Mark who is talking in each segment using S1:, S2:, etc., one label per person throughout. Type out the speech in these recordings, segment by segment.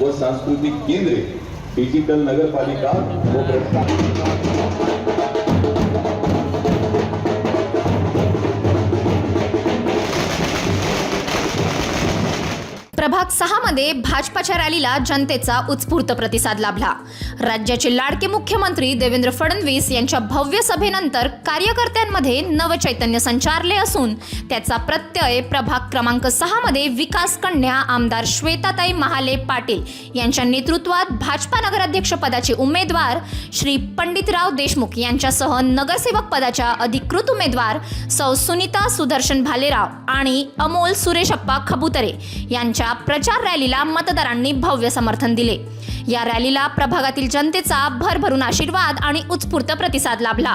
S1: व सांस्कृतिक केंद्रे डिजिटल नगरपालिका
S2: प्रभाग सहामध्ये भाजपाच्या रॅलीला जनतेचा उत्स्फूर्त प्रतिसाद लाभला. राज्याचे लाडके मुख्यमंत्री देवेंद्र फडणवीस यांच्या भव्य सभेनंतर कार्यकर्त्यांमध्ये नवचैतन्य संचारले असून त्याचा प्रत्यय प्रभाग क्रमांक सहामध्ये विकास कन्या आमदार श्वेताताई महाले पाटील यांच्या नेतृत्वात भाजपा नगराध्यक्ष पदाचे उमेदवार श्री पंडितराव देशमुख यांच्यासह नगरसेवक पदाच्या अधिकृत उमेदवार सौ सुनीता सुदर्शन भालेराव आणि अमोल सुरेशप्पा खबुतरे यांच्या प्रचार रॅलीला मतदारांनी भव्य समर्थन दिले. या रॅलीला प्रभागातील जनतेचा भरभरून आशीर्वाद आणि उत्स्फूर्त प्रतिसाद लाभला.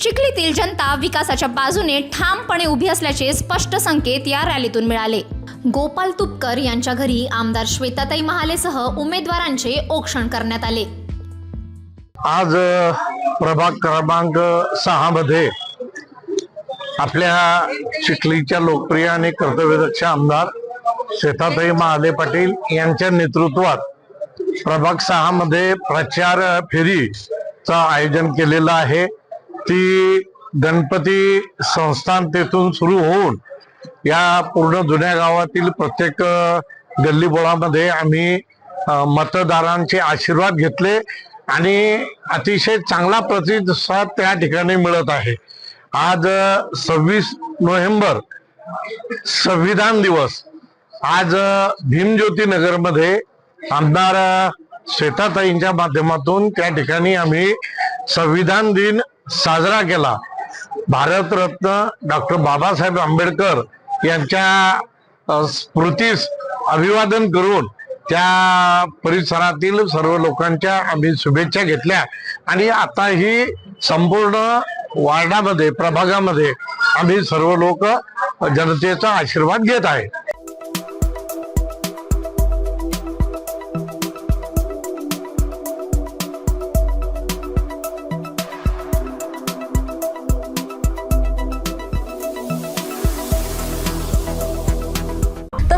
S2: चिखलीतील जनता विकासाच्या बाजूने ठामपणे उभी असल्याचे स्पष्ट संकेत या रॅलीतून मिळाले. गोपाल तुपकर यांच्या घरी आमदार श्वेताताई महालेसह उमेदवारांचे औक्षण करण्यात आले.
S3: आज प्रभाग क्रमांक सहा मध्ये आपल्या चिखलीच्या लोकप्रिय आणि कर्तव्यदक्ष आमदार श्वेताताई महाले पाटील यांच्या नेतृत्वात प्रभाग सहा मध्ये प्रचार फेरीचं आयोजन केलेलं आहे. ती गणपती संस्थान तेथून सुरू होऊन या पूर्ण जुन्या गावातील प्रत्येक गल्लीबोळामध्ये आम्ही मतदारांचे आशीर्वाद घेतले आणि अतिशय चांगला प्रतिसाद त्या ठिकाणी मिळत आहे. आज सव्वीस नोव्हेंबर संविधान दिवस आज अ, भीमज्योती नगरमध्ये आमदार श्वेताताईंच्या माध्यमातून त्या ठिकाणी आम्ही संविधान दिन साजरा केला. भारतरत्न डॉक्टर बाबासाहेब आंबेडकर यांच्या स्मृतीस अभिवादन करून त्या परिसरातील सर्व लोकांच्या आम्ही शुभेच्छा घेतल्या. आणि आता ही संपूर्ण वार्डामध्ये प्रभागामध्ये आम्ही सर्व लोक जनतेचा आशीर्वाद घेत आहे